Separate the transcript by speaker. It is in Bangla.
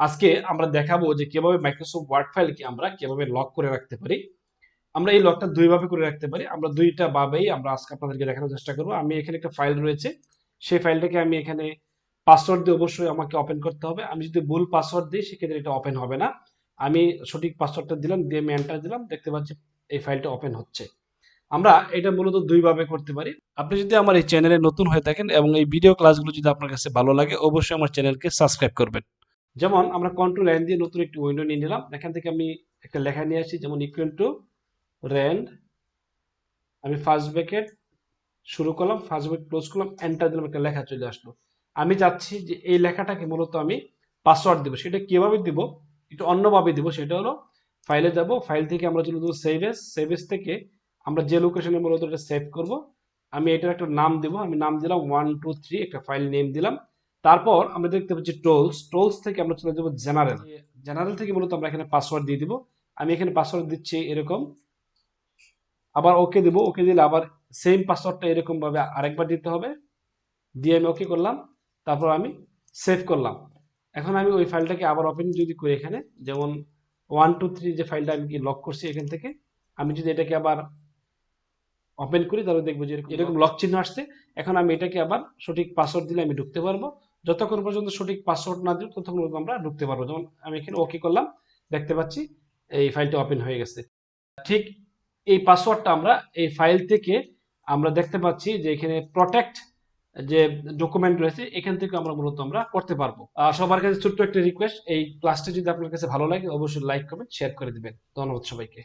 Speaker 1: আজকে আমরা দেখাবো যে কীভাবে মাইক্রোসফট ওয়ার্ড ফাইলকে আমরা কীভাবে লক করে রাখতে পারি। আমরা এই লকটা দুইভাবে করে রাখতে পারি। আমরা দুইটা ভাবেই আমরা আজকে আপনাদেরকে দেখানোর চেষ্টা করব। আমি এখানে একটা ফাইল রয়েছে। সেই ফাইলটাকে আমি এখানে পাসওয়ার্ড দিয়ে অবশ্যই আমাকে ওপেন করতে হবে। আমি যদি ভুল পাসওয়ার্ড দিই, সেক্ষেত্রে এটা ওপেন হবে না। আমি সঠিক পাসওয়ার্ডটা দিলাম, দিয়ে আমি এন্টার দিলাম। দেখতে পাচ্ছি এই ফাইলটা ওপেন হচ্ছে। আমরা এটা মূলত দুইভাবে করতে পারি। আপনি যদি আমার এই চ্যানেলে নতুন হয়ে থাকেন এবং এই ভিডিও ক্লাসগুলো যদি আপনার কাছে ভালো লাগে, অবশ্যই আমার চ্যানেলকে সাবস্ক্রাইব করবেন। যেমন আমরা কন্ট্রোল লাইন দিয়ে নতুন একটি উইন্ডো নিয়ে নিলাম। এখান থেকে আমি একটা লেখা নিয়ে আসি, যেমন ইকুয়াল টু র্যান্ড আমি ফার্স্ট ব্র্যাকেট শুরু করলাম ফার্স্ট ব্র্যাকেট ক্লোজ করলাম এন্টার দিলাম, একটা লেখা চলে আসলো। আমি চাচ্ছি যে এই লেখাটাকে মূলত আমি পাসওয়ার্ড দিব। সেটা কীভাবে দিব? একটু অন্যভাবে দিব, সেটা হলো ফাইলে যাব। ফাইল থেকে আমরা চলে দেবো সেভেস সেভেস থেকে আমরা যে লোকেশনে মূলত এটা সেভ করব, আমি এটার একটা নাম দেবো। আমি নাম দিলাম ওয়ান টু থ্রি একটা ফাইল নেম দিলাম। তারপর আমরা দেখতে পাচ্ছি টোলস। টোলস থেকে আমরা চলে যাব জেনারেল। জেনারেল থেকে মূলত আমরা এখানে পাসওয়ার্ড দিয়ে দিব। আমি এখানে পাসওয়ার্ড দিচ্ছি এরকম। আবার ওকে দিব। ওকে দিলে আবার সেম পাসওয়ার্ডটা এরকম ভাবে আরেকবার দিতে হবে। দিয়ে আমি ওকে করলাম। তারপর আমি সেভ করলাম। এখন আমি ওই ফাইলটাকে আবার ওপেন যদি করি এখানে যেমন ওয়ান টু থ্রি যে ফাইলটা আমি লক করছি এখান থেকে আমি যদি এটাকে আবার ওপেন করি তাহলে দেখব যে এরকম লক চিহ্ন আসছে। এখন আমি এটাকে আবার সঠিক পাসওয়ার্ড দিলে আমি ঢুকতে পারব। যতক্ষণ পর্যন্ত সঠিক পাসওয়ার্ড না দিব ততক্ষণ পর্যন্ত আমরা ঢুকতে পারব। যেমন আমি এখানে ওকে করলাম, দেখতে পাচ্ছি এই ফাইলটা ওপেন হয়ে গেছে। ঠিক এই পাসওয়ার্ডটা আমরা এই ফাইল থেকে আমরা দেখতে পাচ্ছি যে এখানে প্রোটেক্ট যে ডকুমেন্ট রয়েছে, এখান থেকে আমরা মূলত আমরা করতে পারব। আর সবার কাছে ছোট্ট একটা রিকোয়েস্ট এই ক্লাসটি যদি আপনার কাছে ভালো লাগে, অবশ্যই লাইক কমেন্ট শেয়ার করে দিবেন। ধন্যবাদ সবাইকে।